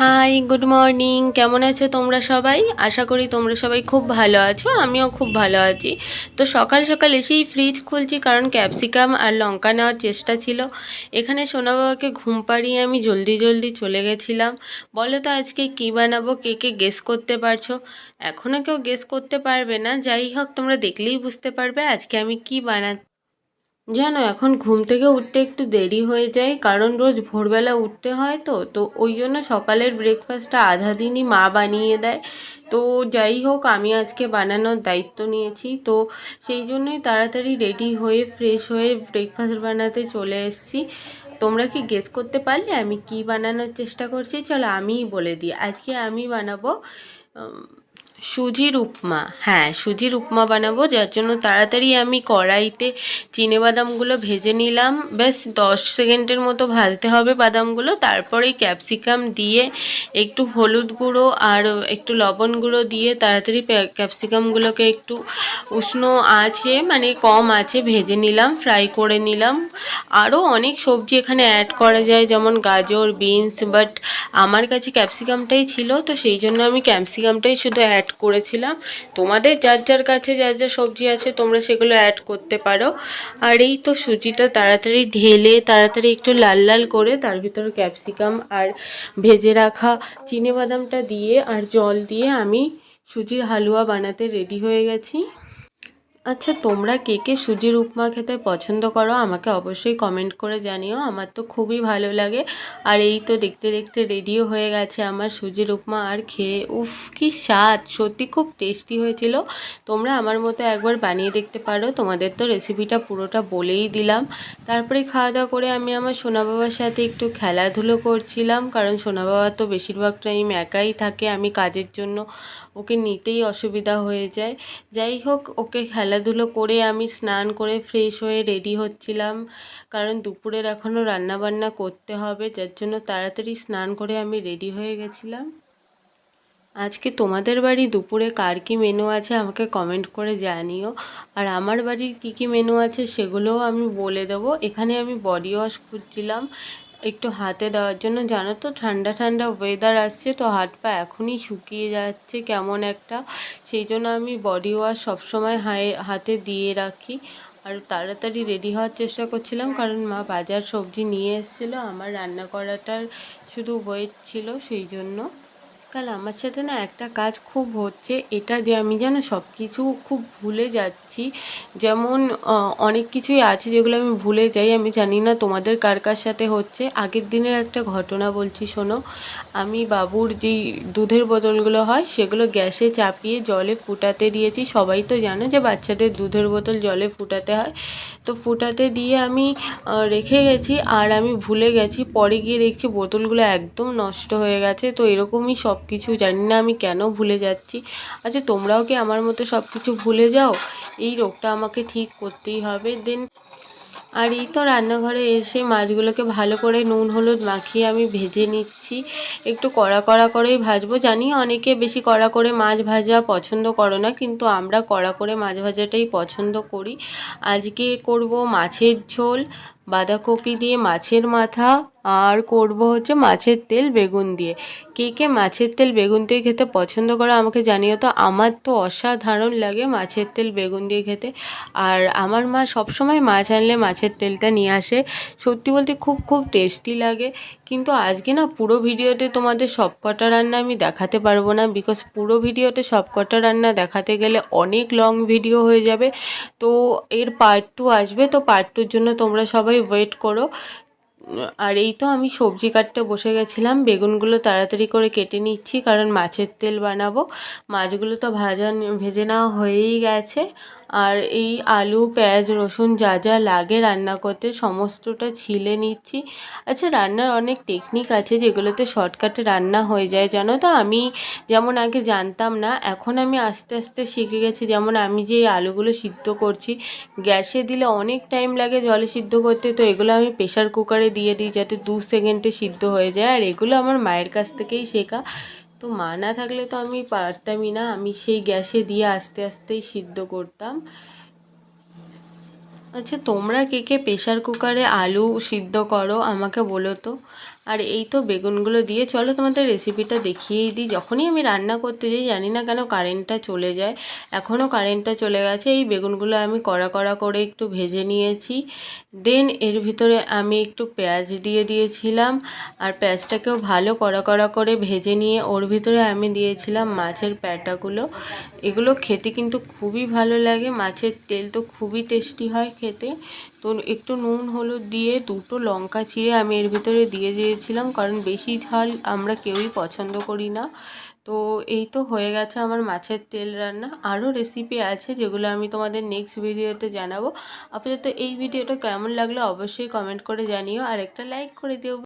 Hi good morning কেমন আছো তোমরা সবাই? আশা করি তোমরা সবাই খুব ভালো আছো, আমিও খুব ভালো আছি। তো সকাল সকাল এসেই ফ্রিজ খুলছি কারণ ক্যাপসিকাম আর লঙ্কা নেওয়ার চেষ্টা ছিল। এখানে সোনা বাবাকে ঘুম পাড়িয়ে আমি জলদি জলদি চলে গেছিলাম। বলো তো আজকে কী বানাবো, কে কে গেস করতে পারছ? এখনও কেউ গেস করতে পারবে না। যাই হোক, তোমরা দেখলেই বুঝতে পারবে আজকে আমি কি বানা জানো এখন ঘুম থেকে উঠতে একটু দেরি হয়ে যায়, কারণ রোজ ভোরবেলা উঠতে হয় তো তো ওই জন্য সকালের ব্রেকফাস্টটা আধা দিনই মা বানিয়ে দেয়। তো যাই হোক, আমি আজকে বানানোর দায়িত্ব নিয়েছি, তো সেই জন্যই তাড়াতাড়ি রেডি হয়ে ফ্রেশ হয়ে ব্রেকফাস্ট বানাতে চলে এসেছি। তোমরা কি গেস করতে পারলে আমি কি বানানোর চেষ্টা করছি? চলো আমিই বলে দিই। আজকে আমি বানাবো সুজির উপমা হ্যাঁ সুজির উপমা বানাবো, যার জন্য তাড়াতাড়ি আমি কড়াইতে বাদামগুলো ভেজে নিলাম। ব্যাস, দশ সেকেন্ডের মতো ভাজতে হবে বাদামগুলো। তারপরে ক্যাপসিকাম দিয়ে একটু হলুদ গুঁড়ো আর একটু লবণ গুঁড়ো দিয়ে তাড়াতাড়ি ক্যাপসিকামগুলোকে একটু উষ্ণ আছে মানে কম আছে ভেজে নিলাম, ফ্রাই করে নিলাম। আরও অনেক সবজি এখানে অ্যাড করা যায়, যেমন গাজর, বিনস, বাট আমার কাছে ক্যাপসিকামটাই ছিল, তো সেই জন্য আমি ক্যাপসিকামটাই শুধু অ্যাড করেছিলাম। তোমাদের যার যার কাছে যার যা সবজি আছে, তোমরা সেগুলো অ্যাড করতে পারো। আর এই তো সুজিটা তাড়াতাড়ি ঢেলে, তাড়াতাড়ি একটু লাল লাল করে তার ভিতরে ক্যাপসিকাম আর ভেজে রাখা চিনে বাদামটা দিয়ে আর জল দিয়ে আমি সুজির হালুয়া বানাতে রেডি হয়ে গেছি। আচ্ছা তোমরা কে কে সুজির উপমা খেতে পছন্দ করো আমাকে অবশ্যই কমেন্ট করে জানিও, আমার তো খুবই ভালো লাগে। আর এই তো দেখতে দেখতে রেডিও হয়ে গেছে আমার সুজির উপমা, আর খেয়ে, উফ, কি স্বাদ, সত্যি খুব টেস্টি হয়েছিল। তোমরা আমার মতো একবার বানিয়ে দেখতে পারো, তোমাদের তো রেসিপিটা পুরোটা বলেই দিলাম। তারপরে খাওয়া দাওয়া করে আমি আমার সোনা বাবার সাথে একটু খেলাধুলো করছিলাম, কারণ সোনা বাবা তো বেশিরভাগ টাইম একাই থাকে, আমি কাজের জন্য ওকে নিতেই অসুবিধা হয়ে যায়। যাই হোক, ওকে খেলাধুলো করে আমি স্নান করে ফ্রেশ হয়ে রেডি হচ্ছিলাম। কারণ দুপুরের এখনও রান্নাবান্না করতে হবে, যার জন্য তাড়াতাড়ি স্নান করে আমি রেডি হয়ে গেছিলাম। আজকে তোমাদের বাড়ি দুপুরে কার কী মেনু আছে আমাকে কমেন্ট করে জানিও। আর আমার বাড়ির কী কী মেনু আছে সেগুলোও আমি বলে দেবো। এখানে আমি বডি ওয়াশ খুঁজছিলাম একটু হাতে দেওয়ার জন্য, জানো তো ঠান্ডা ঠান্ডা ওয়েদার আসছে, তো হাত পা এখনই শুকিয়ে যাচ্ছে কেমন একটা। সেই জন্য আমি বডি ওয়াশ সবসময় হায়ে, হাতে দিয়ে রাখি। আর তাড়াতাড়ি রেডি হওয়ার চেষ্টা করছিলাম, কারণ মা বাজার সবজি নিয়ে এসেছিল, আমার রান্না করাটার শুধু ওয়েট ছিল, সেই জন্য। কাল আমার সাথে না একটা কাজ খুব হচ্ছে, এটা যে আমি যেন সব কিছু খুব ভুলে যাচ্ছি। যেমন অনেক কিছুই আছে যেগুলো আমি ভুলে যাই, আমি জানি না তোমাদের কার কার সাথে হচ্ছে। আগের দিনের একটা ঘটনা বলছি, শোনো। আমি বাবুর যেই দুধের বোতলগুলো হয়, সেগুলো গ্যাসে চাপিয়ে জলে ফুটাতে দিয়েছি। সবাই তো জানো যে বাচ্চাদের দুধের বোতল জলে ফুটাতে হয়। তো ফুটাতে দিয়ে আমি রেখে গেছি আর আমি ভুলে গেছি। পরে গিয়ে দেখছি বোতলগুলো একদম নষ্ট হয়ে গেছে। তো এরকমই সব কিছু জানি না আমি কেন ভুলে যাচ্ছি। আচ্ছা তোমরাও কি আমার মতো সব কিছু ভুলে যাও? এই রোগটা আমাকে ঠিক করতেই হবে। দেন আর এই তো রান্নাঘরে এসে মাছগুলোকে ভালো করে নুন, হলুদ মাখিয়ে আমি ভেজে নিচ্ছি। একটু কড়া কড়া করেই ভাজবো। জানি অনেকে বেশি কড়া করে মাছ ভাজা পছন্দ করো না, কিন্তু আমরা কড়া করে মাছ ভাজাটাই পছন্দ করি। আজকে করব মাছের ঝোল। বাঁধাকপি দিয়ে মাছের মাথা, আর করব হচ্ছে মাছের তেল, বেগুন দিয়ে। কে কে মাছের তেল, বেগুন দিয়ে খেতে পছন্দ করো আমাকে জানিও তো। আমার তো অসাধারণ লাগে মাছের তেল, বেগুন দিয়ে খেতে। আর আমার মা সবসময় মাছ আনলে মাছের তেলটা নিয়ে আসে। সত্যি বলতে খুব খুব টেস্টি লাগে। কিন্তু আজকে না পুরো ভিডিওতে তোমাদের সব কটা রান্না আমি দেখাতে পারব না। বিকজ পুরো ভিডিওতে সব কটা রান্না দেখাতে গেলে অনেক লং ভিডিও হয়ে যাবে। তো এর পার্ট টু আসবে। তো পার্ট টুর জন্য তোমরা সবাই ওয়েট করো। আর এই তো আমি সবজি কাটতে বসে গেছিলাম। বেগুনগুলো তাড়াতাড়ি করে কেটে নিচ্ছি, কারণ মাছের তেল বানাবো। মাছগুলো তো ভাজা ভেজে নেওয়া হয়েই গেছে। আর এই আলু, পেঁয়াজ, রসুন যা যা লাগে রান্না করতে সমস্তটা ছিলে নিচ্ছি। আচ্ছা রান্নার অনেক টেকনিক আছে যেগুলোতে শর্টকাটে রান্না হয়ে যায়, জানো তো? আমি যেমন আগে জানতাম না, এখন আমি আস্তে আস্তে শিখে গেছি। যেমন আমি যে আলুগুলো সিদ্ধ করছি, গ্যাসে দিলে অনেক টাইম লাগে জলে সিদ্ধ করতে। তো এগুলো আমি প্রেশার কুকারে দিয়ে দিই যাতে দু সেকেন্ডে সিদ্ধ হয়ে যায়। আর এগুলো আমার মায়ের কাছ থেকেই শেখা। তো মা না থাকলে তো আমি পারতামই না। আমি সেই গ্যাসে দিয়ে আস্তে আস্তেই সিদ্ধ করতাম। আচ্ছা তোমরা কে কে প্রেশার কুকারে আলু সিদ্ধ করো? আমাকে বলো তো। আর এই তো বেগুনগুলো দিয়ে চলো তোমাদের রেসিপিটা দেখিয়েই দিই। যখনই আমি রান্না করতে যাই, জানি না কেন কারেন্টটা চলে যায়। এখনও কারেন্টটা চলে গেছে। এই বেগুনগুলো আমি কড়া কড়া করে একটু ভেজে নিয়েছি। দেন এর ভিতরে আমি একটু পেঁয়াজ দিয়ে দিয়েছিলাম আর পেঁয়াজটাকেও ভালো কড়া কড়া করে ভেজে নিয়ে ওর ভিতরে আমি দিয়েছিলাম মাছের প্যাটাগুলো। এগুলো খেতে কিন্তু খুবই ভালো লাগে। মাছের তেল তো খুবই টেস্টি হয় খেতে। তো একটু নুন, হলুদ দিয়ে দুটো লঙ্কা চিড়ে আমি এর ভিতরে দিয়ে দিয়েছিলাম, কারণ বেশি ঝাল আমরা কেউই পছন্দ করি না। তো এই তো হয়ে গেছে আমার মাছের তেল রান্না। আরও রেসিপি আছে যেগুলো আমি তোমাদের নেক্সট ভিডিওতে জানাব। আপাতত এই ভিডিওটা কেমন লাগল অবশ্যই কমেন্ট করে জানিও। আর একটা লাইক করে দিও।